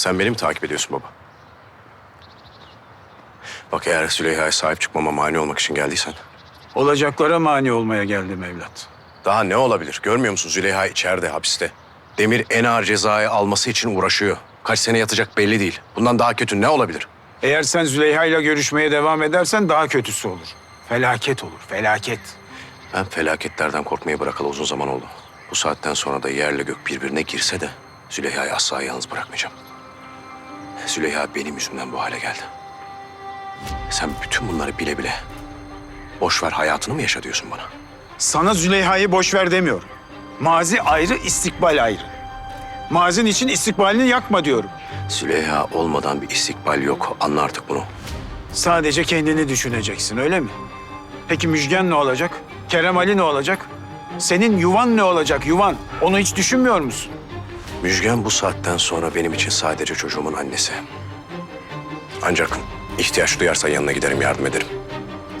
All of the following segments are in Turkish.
Sen beni mi takip ediyorsun baba? Bak eğer Züleyha'ya sahip çıkmama mani olmak için geldiysen... Olacaklara mani olmaya geldim evlat. Daha ne olabilir? Görmüyor musun Züleyha içeride, hapiste. Demir en ağır cezayı alması için uğraşıyor. Kaç sene yatacak belli değil. Bundan daha kötü ne olabilir? Eğer sen Züleyha ile görüşmeye devam edersen daha kötüsü olur. Felaket olur, felaket. Ben felaketlerden korkmayı bırakalı uzun zaman oldu. Bu saatten sonra da yerle gök birbirine girse de Züleyha'yı asla yalnız bırakmayacağım. Züleyha benim yüzümden bu hale geldi. Sen bütün bunları bile bile boş ver hayatını mı yaşa diyorsun bana? Sana Züleyha'yı boş ver demiyorum. Mazi ayrı, istikbal ayrı. Mazin için istikbalini yakma diyorum. Züleyha olmadan bir istikbal yok. Anla artık bunu. Sadece kendini düşüneceksin, öyle mi? Peki Müjgan ne olacak? Kerem Ali ne olacak? Senin yuvan ne olacak, yuvan? Onu hiç düşünmüyor musun? Müjgan bu saatten sonra benim için sadece çocuğumun annesi. Ancak ihtiyaç duyarsa yanına giderim, yardım ederim.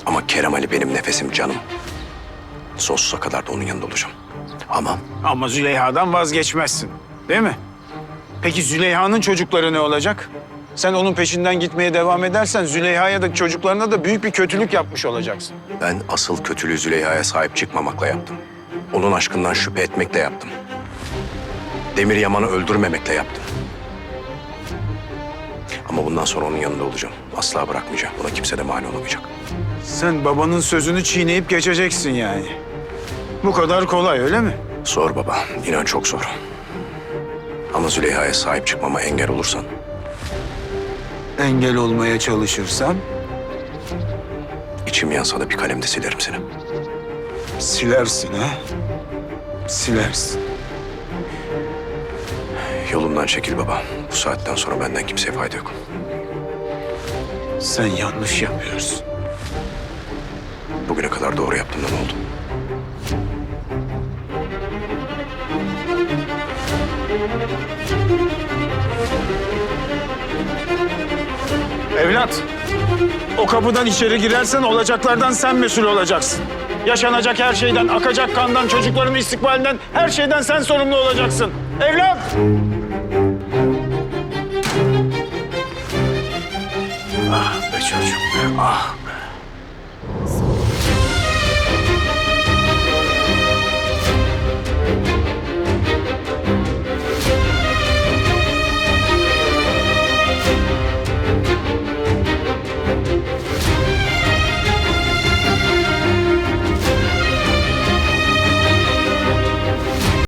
Ama Kerem Ali benim nefesim, canım. Sonsuza kadar da onun yanında olacağım. Ama Ama Züleyha'dan vazgeçmezsin, değil mi? Peki Züleyha'nın çocukları ne olacak? Sen onun peşinden gitmeye devam edersen Züleyha'ya da çocuklarına da büyük bir kötülük yapmış olacaksın. ben asıl kötülüğü Züleyha'ya sahip çıkmamakla yaptım. Onun aşkından şüphe etmekle yaptım. Demir Yaman'ı öldürmemekle yaptım. Ama bundan sonra onun yanında olacağım. Asla bırakmayacağım. Buna kimse de mani olamayacak. Sen babanın sözünü çiğneyip geçeceksin yani. Bu kadar kolay öyle mi? Zor baba, inan çok zor. Ama Züleyha'ya sahip çıkmama engel olursan Engel olmaya çalışırsam içim yansa da bir kalemde silerim seni. silersin ha? Silersin. Yolumdan çekil baba. Bu saatten sonra benden kimseye fayda yok. Sen yanlış yapıyorsun. Bugüne kadar doğru yaptığımda ne oldu? Evlat, o kapıdan içeri girersen olacaklardan sen mesul olacaksın. Yaşanacak her şeyden, akacak kandan, çocukların istikbalinden, her şeyden sen sorumlu olacaksın. Evlat! Ah be çocuğum be, ah.